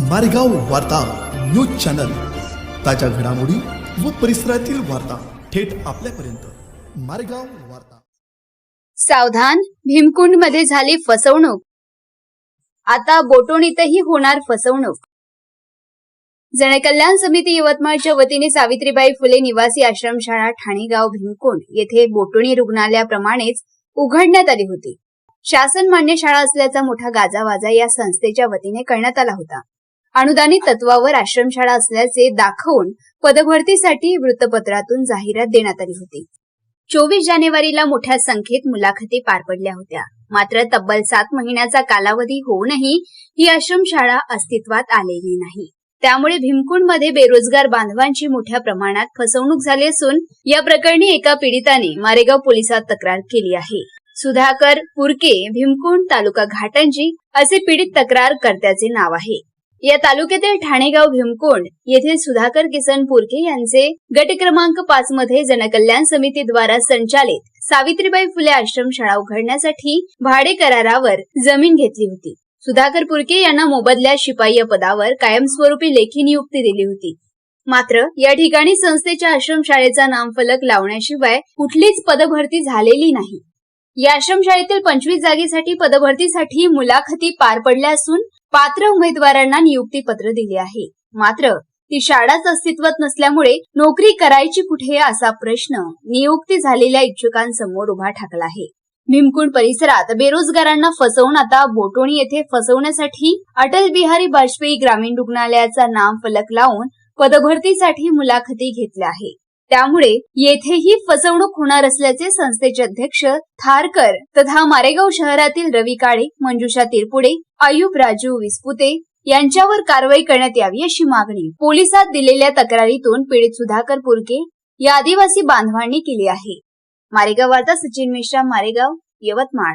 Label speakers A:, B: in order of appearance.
A: मारेगाव वार्ता news channel. ताज्या घडामोडी व परिसरातील वार्ता थेट आपल्यापर्यंत. मारेगाव वार्ता.
B: सावधान भीमकुंडमध्ये झाली फसवणूक. आता बोटोणीतही होणार फसवणूक. जनकल्याण समिती यवतमाळच्या वतीने सावित्रीबाई फुले निवासी आश्रमशाळा ठाणेगाव भीमकुंड येथे बोटोणी रुग्णालयाप्रमाणेच उघडण्यात आली होती. शासन मान्य शाळा असल्याचा मोठा गाजावाजा या संस्थेच्या वतीने करण्यात आला होता. अनुदानित तत्वावर आश्रमशाळा असल्याचे दाखवून पदभरतीसाठी वृत्तपत्रातून जाहिरात देण्यात आली होती. चोवीस जानेवारीला मोठ्या संख्येत मुलाखती पार पडल्या होत्या. मात्र तब्बल सात महिन्याचा कालावधी होऊनही ही आश्रमशाळा अस्तित्वात आलेली नाही. त्यामुळे भीमकुंडमध्ये बेरोजगार बांधवांची मोठ्या प्रमाणात फसवणूक झाली असून या प्रकरणी एका पीडिताने मारेगाव पोलिसात तक्रार केली आहे. सुधाकर पुरके भीमकुंड तालुका घाटंजी असे पीडित तक्रार कर्त्याचे नाव आहे. या तालुक्यातील ठाणेगाव भीमकोंड येथील सुधाकर किसन पुरके यांचे गट क्रमांक पाच मध्ये जनकल्याण समितीद्वारा संचालित सावित्रीबाई फुले आश्रमशाळा उघडण्यासाठी भाडे करारावर जमीन घेतली होती. सुधाकर पुरके यांना मोबदल्या शिपाई या पदावर कायमस्वरूपी लेखी नियुक्ती दिली होती. मात्र या ठिकाणी संस्थेच्या आश्रमशाळेचा नामफलक लावण्याशिवाय कुठलीच पदभरती झालेली नाही. या आश्रमशाळेतील पंचवीस जागेसाठी पदभरतीसाठी मुलाखती पार पडल्या असून पात्र उमेदवारांना नियुक्ती पत्र दिले आहे. मात्र ती शाळाच अस्तित्वात नसल्यामुळे नोकरी करायची कुठे असा प्रश्न नियुक्ती झालेल्या इच्छुकांसमोर उभा ठाकला आहे. भीमकुंड परिसरात बेरोजगारांना फसवून आता बोटोणी येथे फसवण्यासाठी अटल बिहारी वाजपेयी ग्रामीण रुग्णालयाचा नाम फलक लावून पदभरतीसाठी मुलाखती घेतल्या आहे त्यामुळे येथेही फसवणूक होणार असल्याचे संस्थेचे अध्यक्ष थारकर तथा मारेगाव शहरातील रवी काळे मंजुषा तिरपुडे आयुब राजू विस्पुते यांच्यावर कारवाई करण्यात यावी अशी मागणी पोलिसात दिलेल्या तक्रारीतून पीडित सुधाकर पुरके या आदिवासी बांधवांनी केली आहे. मारेगाव वार्ता सचिन मिश्रा मारेगाव यवतमाळ.